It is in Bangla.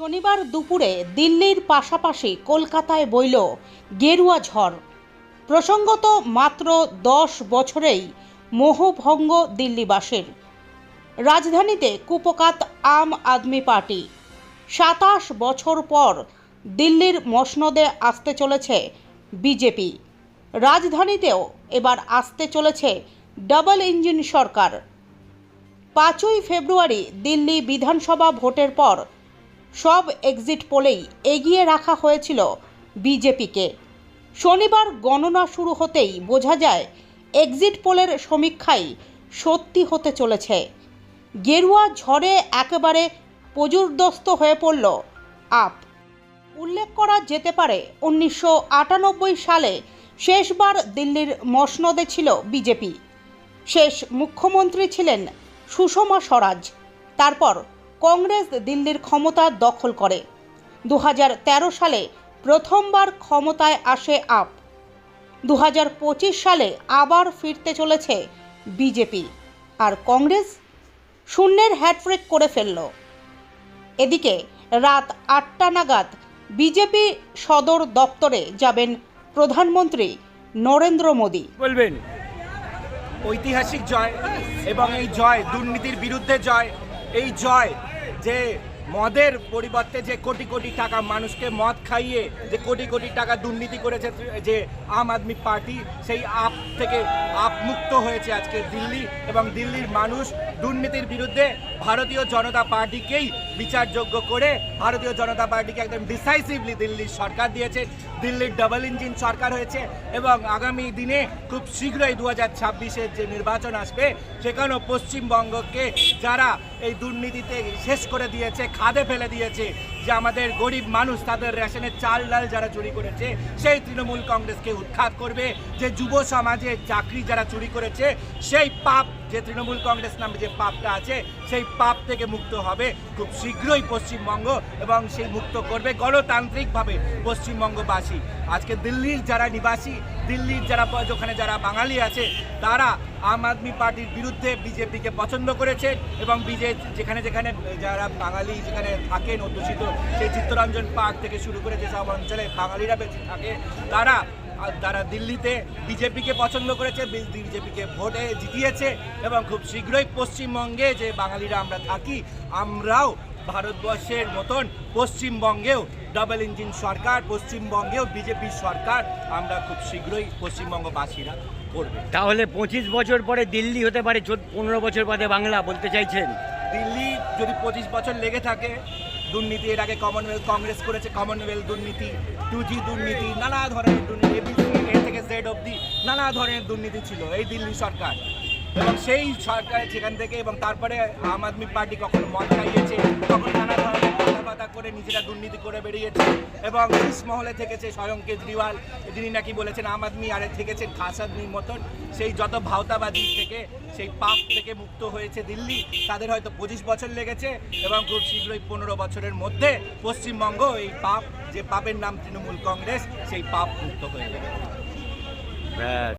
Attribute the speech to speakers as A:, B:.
A: শনিবার দুপুরে দিল্লির পাশাপাশি কলকাতায় বইল গেরুয়া ঝড়। প্রসঙ্গত মাত্র দশ বছরেই মোহভঙ্গ দিল্লিবাসীর। রাজধানীতে কুপকাত আম আদমি পার্টি। সাতাশ বছর পর দিল্লির মসনদে আসতে চলেছে বিজেপি। রাজধানীতেও এবার আসতে চলেছে ডাবল ইঞ্জিন সরকার। পাঁচই ফেব্রুয়ারি দিল্লি বিধানসভা ভোটের পর সব এক্সিট পোলেই এগিয়ে রাখা হয়েছিল বিজেপিকে। শনিবার গণনা শুরু হতেই বোঝা যায় এক্সিট পোলের সমীক্ষাই সত্যি হতে চলেছে। গেরুয়া ঝড়ে একেবারে পজুরদস্ত হয়ে পড়ল আপ। উল্লেখ করা যেতে পারে উনিশশো আটানব্বই সালে শেষবার দিল্লির মসনদে ছিল বিজেপি। শেষ মুখ্যমন্ত্রী ছিলেন সুষমা স্বরাজ। তারপর কংগ্রেস দিল্লির ক্ষমতা দখল করে। দু হাজার তেরো সালে প্রথমবার ক্ষমতায় আসে আপ। দু হাজার পঁচিশ সালে আবার ফিরতে চলেছে বিজেপি। আর কংগ্রেস শূন্যের হ্যাট্রিক করে ফেলল। এদিকে রাত আটটা নাগাদ বিজেপি সদর দপ্তরে যাবেন প্রধানমন্ত্রী নরেন্দ্র মোদী।
B: বলবেন,
C: ঐতিহাসিক জয় এবং এই জয়, দুর্নীতির বিরুদ্ধে জয় এই জয় যে মদের পরিবর্তে যে কোটি কোটি টাকা মানুষকে মদ খাইয়ে যে কোটি কোটি টাকা দুর্নীতি করেছে যে আম আদমি পার্টি, সেই আপ থেকে আপ মুক্ত হয়েছে আজকে দিল্লি এবং দিল্লির মানুষ দুর্নীতির বিরুদ্ধে ভারতীয় জনতা পার্টিকেই বিচারযোগ্য করে ভারতীয় জনতা পার্টিকে একদম ডিসাইসিভলি দিল্লির সরকার দিয়েছে, দিল্লির ডাবল ইঞ্জিন সরকার হয়েছে এবং আগামী দিনে খুব শীঘ্রই দু হাজার ছাব্বিশের যে নির্বাচন আসবে, সেখানেও পশ্চিমবঙ্গকে যারা এই দুর্নীতিতে শেষ করে দিয়েছে খাদে ফেলে দিয়েছে। যে আমাদের গরিব মানুষ তাদের রেশনের চাল ডাল যারা চুরি করেছে, সেই তৃণমূল কংগ্রেসকে উৎখাত করবে। যে যুব সমাজে চাকরি যারা চুরি করেছে, সেই পাপ, যে তৃণমূল কংগ্রেস নামে যে পাপটা আছে, সেই পাপ থেকে মুক্ত হবে খুব শীঘ্রই পশ্চিমবঙ্গ এবং সেই মুক্ত করবে গণতান্ত্রিকভাবে পশ্চিমবঙ্গবাসী। আজকে দিল্লির যারা নিবাসী, দিল্লির যারা ওখানে যারা বাঙালি আছে, তারা আম আদমি পার্টির বিরুদ্ধে বিজেপিকে পছন্দ করেছে এবং বিজে যেখানে যেখানে যারা বাঙালি যেখানে থাকেন অধ্যুষিত সেই চিত্তরঞ্জন পার্ক থেকে শুরু করে যেসব অঞ্চলে বাঙালিরা বেঁচে থাকে তারা আর তারা দিল্লিতে বিজেপিকে পছন্দ করেছে বিজেপিকে ভোটে জিতিয়েছে এবং খুব শীঘ্রই পশ্চিমবঙ্গে যে বাঙালিরা আমরা থাকি আমরাও ভারতবর্ষের মতন পশ্চিমবঙ্গেও ডাবল ইঞ্জিন সরকার পশ্চিমবঙ্গেও বিজেপি সরকার আমরা খুব শীঘ্রই পশ্চিমবঙ্গবাসীরা করবে।
B: তাহলে পঁচিশ বছর পরে দিল্লি হতে পারে পনেরো বছর বাদে বাংলা বলতে চাইছেন?
C: দিল্লি যদি পঁচিশ বছর লেগে থাকে দুর্নীতি, এর আগে কমনওয়েলথ কংগ্রেস করেছে কমনওয়েলথ দুর্নীতি টু জি দুর্নীতি, নানা ধরনের দুর্নীতি এবিসি এ থেকে জেড অবধি নানা ধরনের দুর্নীতি ছিল এই দিল্লি সরকার। এবং সেই সরকার সেখান থেকে এবং তারপরে আম আদমি পার্টি কখনো মদ খাইয়েছে, কখনো নানা ধরনের কথাবার্তা করে নিজেরা দুর্নীতি করে বেরিয়েছে এবং মহলে থেকেছে স্বয়ং কেজরিওয়াল যিনি নাকি বলেছেন, আম আদমি আরে থেকেছেন খাস আদমির মতন। সেই যত ভাওতাবাদী থেকে, সেই পাপ থেকে মুক্ত হয়েছে দিল্লি, তাদের হয়তো পঁচিশ বছর লেগেছে এবং খুব শীঘ্রই পনেরো বছরের মধ্যে পশ্চিমবঙ্গ এই পাপ, যে পাপের নাম তৃণমূল কংগ্রেস, সেই পাপ মুক্ত হয়ে
B: ব্যাস।